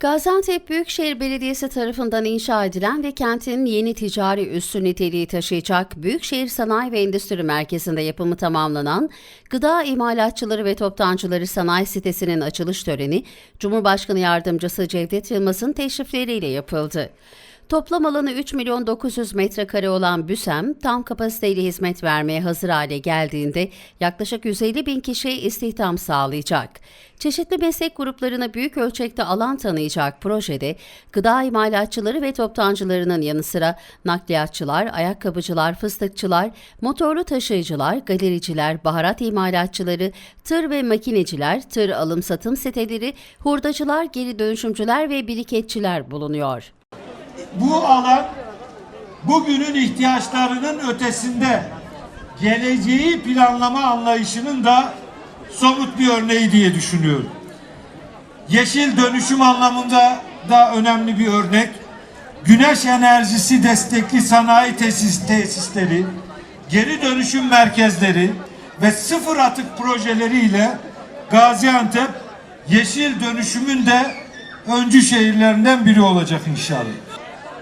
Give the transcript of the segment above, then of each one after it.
Gaziantep Büyükşehir Belediyesi tarafından inşa edilen ve kentin yeni ticari üssü niteliği taşıyacak Büyükşehir Sanayi ve Endüstri Merkezi'nde yapımı tamamlanan Gıda İmalatçıları ve Toptancıları Sanayi Sitesi'nin açılış töreni Cumhurbaşkanı Yardımcısı Cevdet Yılmaz'ın teşrifleriyle yapıldı. Toplam alanı 3 milyon 900 metrekare olan BÜSEM, tam kapasiteyle hizmet vermeye hazır hale geldiğinde yaklaşık 150 bin kişiye istihdam sağlayacak. Çeşitli meslek gruplarına büyük ölçekte alan tanıyacak projede, gıda imalatçıları ve toptancılarının yanı sıra nakliyatçılar, ayakkabıcılar, fıstıkçılar, motorlu taşıyıcılar, galericiler, baharat imalatçıları, tır ve makineciler, tır alım satım siteleri, hurdacılar, geri dönüşümcüler ve biriketçiler bulunuyor. Bu alan bugünün ihtiyaçlarının ötesinde geleceği planlama anlayışının da somut bir örneği diye düşünüyorum. Yeşil dönüşüm anlamında da önemli bir örnek. Güneş enerjisi destekli sanayi tesis tesisleri, geri dönüşüm merkezleri ve sıfır atık projeleriyle Gaziantep yeşil dönüşümün de öncü şehirlerinden biri olacak inşallah.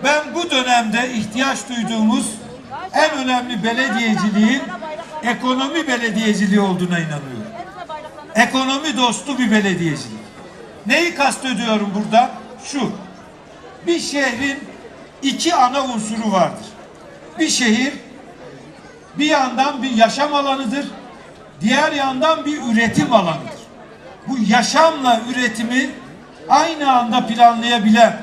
Ben bu dönemde ihtiyaç duyduğumuz en önemli belediyeciliğin ekonomi belediyeciliği olduğuna inanıyorum. Ekonomi dostu bir belediyecilik. Neyi kastediyorum burada? Şu. Bir şehrin iki ana unsuru vardır. Bir şehir bir yandan bir yaşam alanıdır, diğer yandan bir üretim alanıdır. Bu yaşamla üretimi aynı anda planlayabilen,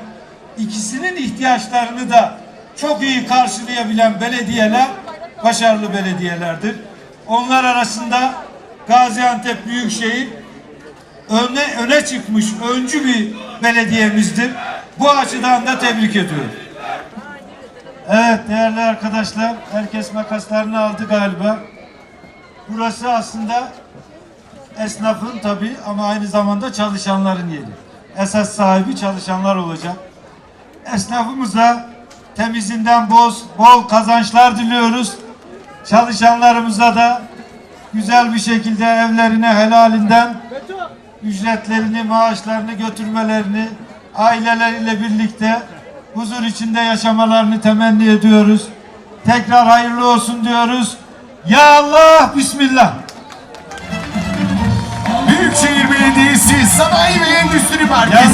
ikisinin ihtiyaçlarını da çok iyi karşılayabilen belediyeler başarılı belediyelerdir. Onlar arasında Gaziantep Büyükşehir öne, öne çıkmış öncü bir belediyemizdir. Bu açıdan da tebrik ediyorum. Evet değerli arkadaşlar, herkes makaslarını aldı galiba. Burası aslında esnafın tabi ama aynı zamanda çalışanların yeri. Esas sahibi çalışanlar olacak. Esnafımıza temizinden boz, bol kazançlar diliyoruz. Çalışanlarımıza da güzel bir şekilde evlerine helalinden ücretlerini, maaşlarını götürmelerini aileleriyle birlikte huzur içinde yaşamalarını temenni ediyoruz. Tekrar hayırlı olsun diyoruz. Ya Allah, Bismillah. Büyükşehir Belediyesi Sanayi ve Endüstri Merkezi